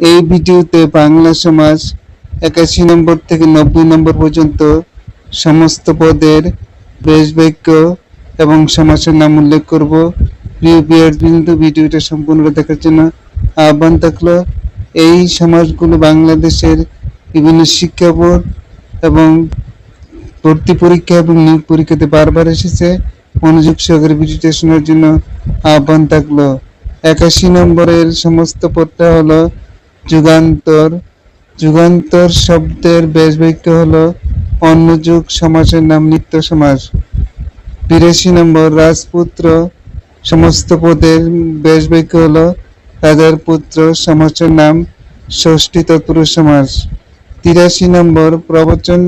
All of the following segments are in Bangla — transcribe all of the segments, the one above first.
এই ভিডিওতে বাংলা সমাজ একাশি নম্বর থেকে নব্বই নম্বর পর্যন্ত সমস্ত পদের বেশ বাক্য এবং সমাসের নাম উল্লেখ করব। প্রিয় বিন্দু, ভিডিওটা সম্পূর্ণ দেখার জন্য আহ্বান থাকল। এই সমাজগুলো বাংলাদেশের বিভিন্ন শিক্ষা বোর্ড এবং ভর্তি পরীক্ষা এবং নিয়োগ পরীক্ষাতে বারবার এসেছে। মনোযোগ সহকারে ভিডিওটা শোনার জন্য আহ্বান থাকল। একাশি নম্বরের সমস্ত পদটা হলো যুগান্তর যুগান্তর শব্দের বেশ বাক্য হলো অন্য যুগ সমাজের নাম নিত্য সমাজ। বিরাশি নম্বর রাজপুত্র সমস্ত পদের বেশ বাক্য হলো রাজার পুত্র সমাজের নাম ষষ্ঠী তৎপুরুষ সমাজ। তিরাশি নম্বর প্রবচন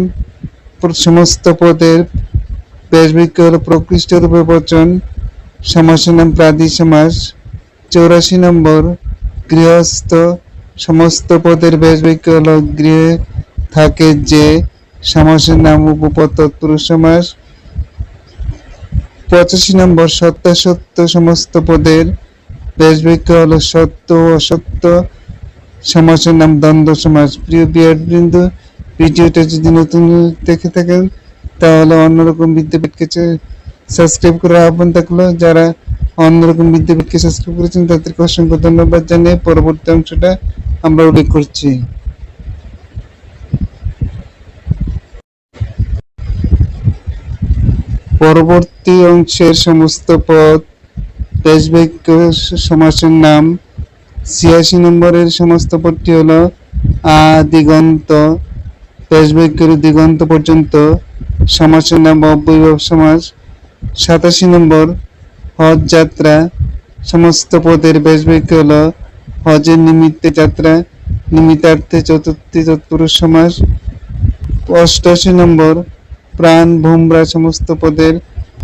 সমস্ত পদের বেশ বাক্য হলো প্রকৃষ্ট রূপে বচন সমাসের নাম প্রাদি সমাজ। চৌরাশি নম্বর গৃহস্থ সমস্ত বেশ বাক্য হলো গৃহে থাকে যে সমাসের নাম উপপদ তৎপুরুষ সমাস পঁচাশি নম্বর সত্যাসত্য সমস্ত পদের বেশ বাক্য হলো সত্য অসত্য। সমাসের নাম দ্বন্দ্ব সমাস। প্রিয় বিয়ার বৃন্দ ভিডিওটা যদি নতুন দেখে থাকেন, তাহলে অন্যরকম বিদ্যাপীঠকে সাবস্ক্রাইব করার আহ্বান থাকল। যারা অন্যরকম বিদ্যাপীঠকে সাবস্ক্রাইব করেছেন, তাদেরকে অসংখ্য ধন্যবাদ জানিয়ে পরবর্তী অংশটা আমরা উল্লেখ করছি পরবর্তী অংশের সমস্ত পদ বেশ বাক্য সমাসের নাম। ছিয়াশি নম্বরের সমস্ত পদটি হলো আ দিগন্ত। বেশ বাক্যের দিগন্ত পর্যন্ত সমাসের নাম অব্যয়ভাব সমাস। সাতাশি নম্বর হজ যাত্রা সমস্ত পদের বেশ বাক্য হলো হজের নিমিত্তে যাত্রা, নিমিত্তার্থে চতুর্থী তৎপুরুষ সমাস, অষ্টাশি নম্বর প্রাণ ভোমরা সমস্ত পদের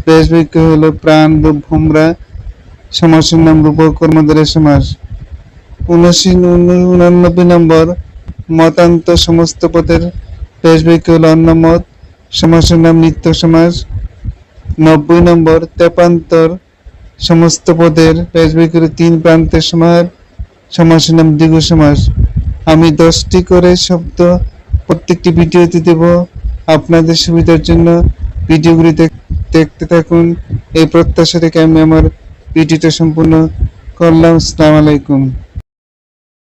বেশ বাক্য হলো প্রাণ ভোমরা সমাসের নাম রূপ কর্মধারের সমাস। উনআশি উনানব্বই নম্বর মতান্ত সমস্ত পদের বেশ হল হলো অন্নমত সমাসের নাম নিত্য সমাস। নব্বই নম্বর তেপান্তর সমস্ত পদের বেশ বাক্য তিন প্রান্তের সমাহার সমাসের নাম দীর্ঘ সমাস আমি দশটি করে শব্দ প্রত্যেকটি ভিডিওতে দেব। আপনাদের সুবিধার জন্য ভিডিওগুলি দেখ- দেখতে থাকুন। এই প্রত্যাশা থেকে আমি আমার ভিডিওটা সম্পূর্ণ করলাম। আসসালামু আলাইকুম।